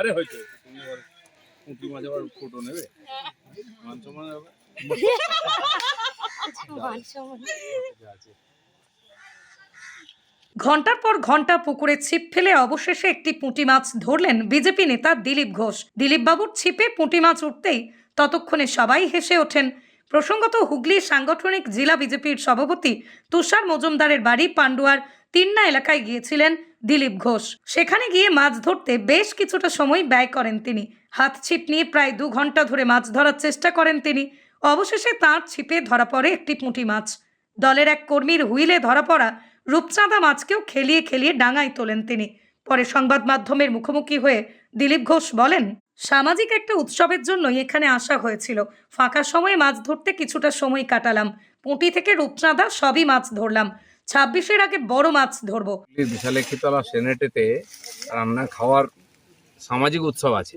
আরে হয়তো পুঁটি মাছ আবার ফটো নেবে? মান সম্মান হবে? আছে ঘণ্টার পর ঘণ্টা পুকুরে ছিপ ফেলে অবশেষে একটি পুঁটি মাছ ধরলেন বিজেপি নেতা দিলীপ ঘোষ। দিলীপ বাবুর ছিপে পুঁটি মাছ উঠতেই ততক্ষণে সবাই হেসে ওঠেন। প্রসঙ্গত হুগলি সাংগঠনিক জেলা বিজেপির সভাপতি তুষার মজুমদারের বাড়ি পান্ডুয়ার তিন্না এলাকায় গিয়েছিলেন দিলীপ ঘোষ। সেখানে গিয়ে মাছ ধরতে বেশ কিছুটা সময় ব্যয় করেন তিনি। হাত ছিপ নিয়ে প্রায় দু ঘণ্টা ধরে মাছ ধরার চেষ্টা করেন তিনি। অবশেষে তাঁর ছিপে ধরা পড়ে একটি পুঁটি মাছ। দলের এক কর্মীর হুইলে ধরা পড়া রূপচাঁদা মাছকেও খেলিয়ে খেলিয়ে ডাঙায় তোলেন তিনি। পরে সংবাদ মাধ্যমের মুখোমুখি হয়ে দিলীপ ঘোষ বলেন, সামাজিক একটা উৎসবের জন্যই এখানে আসা হয়েছিল। ফাঁকা সময়ে মাছ ধরতে কিছুটা সময় কাটালাম। পুঁটি থেকে রূপচাঁদা সবই মাছ ধরলাম। ছাব্বিশের আগে বড় মাছ ধরবো। বিশালেক্ষিতলা সেনেটেতে রান্না খাওয়ার সামাজিক উৎসব আছে।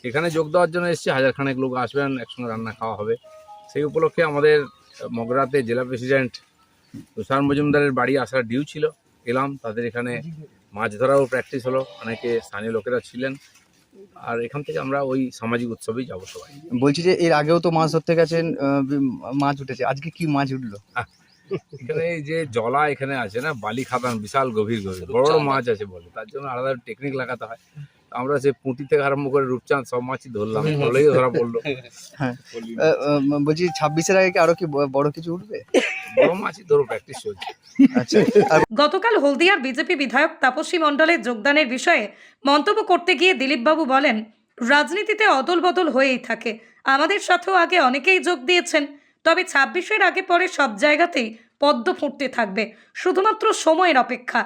সেখানে যোগ দেওয়ার জন্য এসেছি হাজার খানেক লোক আসবেন একসঙ্গে রান্না খাওয়া হবে। সেই উপলক্ষে আমাদের মগরাতে জেলা প্রেসিডেন্ট তুষার মজুমদারের বাড়ি আসার ডিউ ছিল। এলাম তাদের এখানে মাছ ধরাও প্র্যাকটিস হলো অনেকে স্থানীয় লোকেরা ছিলেন। আর এখান থেকে আমরা ওই সামাজিক উৎসবেই যাব সবাই। বলছি যে এর আগেও তো মাছ ধরতে গেছেন মাছ উঠেছে। আজকে কি মাছ উঠল? এখানে এই যে জলা এখানে আছে না বালি খাদান বিশাল গভীর গভীর। বড় বড় মাছ আছে বলে তার জন্য আলাদা টেকনিক লাগাতে হয়। আমরা সে পুঁটি থেকে আরম্ভ করে রূপচাঁদ সব মাছই ধরলাম ধরলেই ধরা পড়ল। হ্যাঁ। বলছি ছাব্বিশের আগে কি আরও কি বড় কিছু উঠবে? বড় মাছই ধরো প্র্যাকটিস চলছে। আচ্ছা গতকাল হলদিয়ার বিজেপি বিধায়ক তাপসী মণ্ডলের যোগদানের বিষয়ে মন্তব্য করতে গিয়ে দিলীপবাবু বলেন রাজনীতিতে অদল বদল হয়েই থাকে। আমাদের সাথেও আগে অনেকেই যোগ দিয়েছেন। তবে ছাব্বিশের আগে পরে সব জায়গাতেই পদ্ম ফুটতে থাকবে শুধুমাত্র সময়ের অপেক্ষা।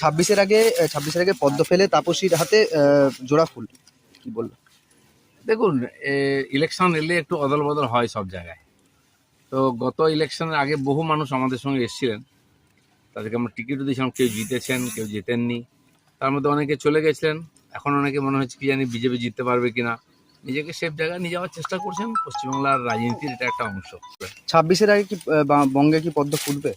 ছাব্বিশের আগে ছাব্বিশের আগে পদ্ম ফেলে তাপসীর হাতে জোড়া ফুল কি বলল? দেখুন ইলেকশন এলে একটু অদল বদল হয় সব জায়গায়। তো গত ইলেকশনের আগে বহু মানুষ আমাদের সঙ্গে এসেছিলেন। তাদেরকে আমরা টিকিটও দিয়েছিলাম কেউ জিতেছেন কেউ জিতেননি। তার মধ্যে অনেকে চলে গেছিলেন। এখন অনেকে মনে হচ্ছে কি জানি বিজেপি জিততে পারবে কিনা। নিজেকে সেফ জায়গায় নিয়ে যাওয়ার চেষ্টা করছেন। পশ্চিমবাংলার রাজনীতির এটা একটা অংশ। ছাব্বিশের আগে কি বা- বঙ্গে কি পদ্ম ফুটবে?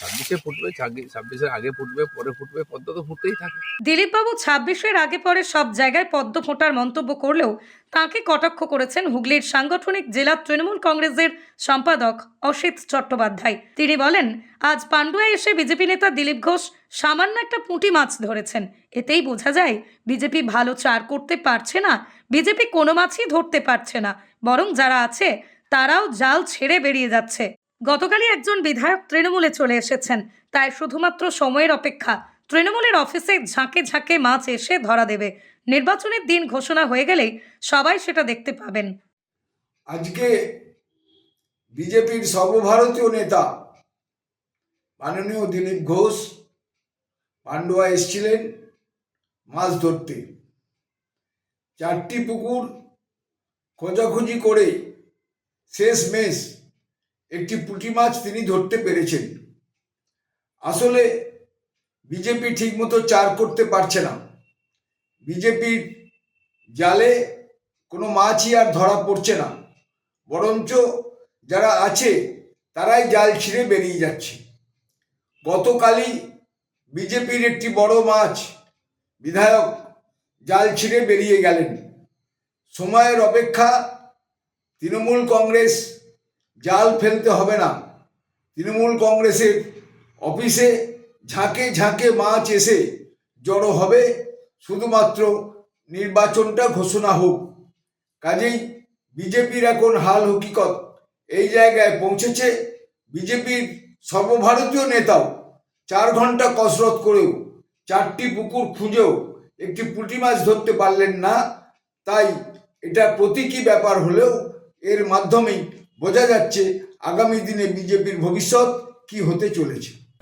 ছাব্বিশে ফুটবে ছাব্বিশের আগে ফুটবে পরে ফুটবে পদ্ম তো ফুটতেই থাকে। দিলীপবাবু ছাব্বিশের আগে পরে সব জায়গায় পদ্ম ফোটার মন্তব্য করলেও তাকে কটাক্ষ করেছেন হুগলির সাংগঠনিক জেলা তৃণমূল কংগ্রেসের সম্পাদক অসিত চট্টোপাধ্যায়। তিনি বলেন আজ পান্ডুয়ায় এসে বিজেপি নেতা দিলীপ ঘোষ সামান্য একটা পুঁটি মাছ ধরেছেন। এতেই বোঝা যায় বিজেপি ভালো চার করতে পারছে না, বিজেপি কোনো মাছই ধরতে পারছে না, বরং যারা আছে তারাও জাল ছেড়ে বেরিয়ে যাচ্ছে। গতকালই একজন বিধায়ক তৃণমূলে চলে এসেছেন, তাই শুধুমাত্র সময়ের অপেক্ষা তৃণমূলের অফিসে ঝাঁকে ঝাঁকে মাছ এসে ধরা দেবে। নির্বাচনের দিন ঘোষণা হয়ে গেলেই সবাই সেটা দেখতে পাবেন। আজকে বিজেপির সর্বভারতীয় নেতা মাননীয় দিলীপ ঘোষ পান্ডুয়া এসছিলেন মাছ ধরতে। চারটি পুকুর খোঁজাখুঁজি করে শেষ মেষ একটি পুঁটি মাছ তিনি ধরতে পেরেছেন। আসলে বিজেপি ঠিকমতো চার করতে পারছে না। বিজেপির জালে কোনো মাছই আর ধরা পড়ছে না। বরঞ্চ যারা আছে তারাই জাল ছিঁড়ে বেরিয়ে যাচ্ছে। গতকালই বিজেপির একটি বড় মাছ। বিধায়ক জাল ছিঁড়ে বেরিয়ে গেলেন। সময়ের অপেক্ষা তৃণমূল কংগ্রেস জাল ফেলতে হবে না। তৃণমূল কংগ্রেসের অফিসে ঝাঁকে ঝাঁকে মাছ এসে জড়ো হবে। শুধুমাত্র নির্বাচনটা ঘোষণা হোক। কাজেই বিজেপির এখন হাল হকিকত। এই জায়গায় পৌঁছেছে বিজেপির সর্বভারতীয় নেতাও। চার ঘণ্টা কসরত করেও, চারটি পুকুর খুঁজেও একটি পুঁটি মাছ ধরতে পারলেন না। তাই এটা প্রতীকী ব্যাপার হলেও এর মাধ্যমেই বোঝা যাচ্ছে আগামী দিনে বিজেপির ভবিষ্যৎ কি হতে চলেছে।